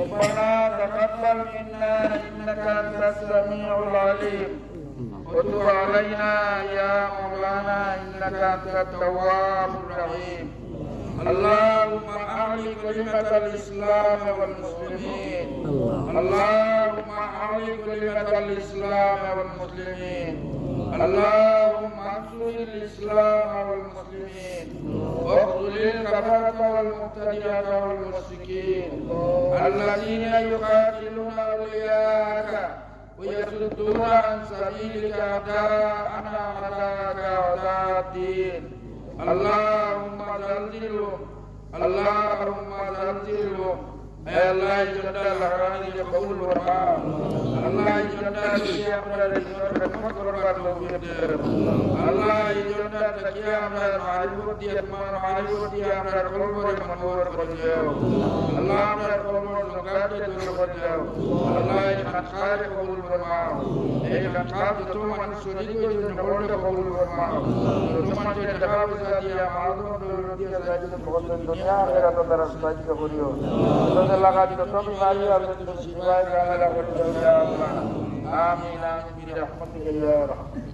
ربنا تقبل منا إنك أنت السميع العليم وتب علينا يا مولانا إنك أنت التواب الرحيم اللهم أعل كلمة الإسلام والمسلمين اللهم أعل كلمة الإسلام والمسلمين اللهم انصر الإسلام والمسلمين واخذل الكفرة والمبتدعة والمشركين الذين يقاتلون أولياءك ويصدون عن سبيلك أعداء أنا أعداءك أعداء الدين اللهم زلزلهم اللهم زلزلهم يا الله جل العالمين قول الله তাকিয়ে আমরা রেজুর খেদমত করবার তৌফিক আল্লাহ, এই জন্য তাকিয়ে আমরা মারিফত দিয়ে তোমার মারিফত দিয়ে আমরা কলমরে মনোবর করে দিও আল্লাহ, আমরা কলমর নকাতে দূর করে দিও আল্লাহ, এই খাতারে কবুল ফরমাও। এই যত বিমারি আর তুমি সিমায় জানা করে দিও آمين. برحمتك يا رب.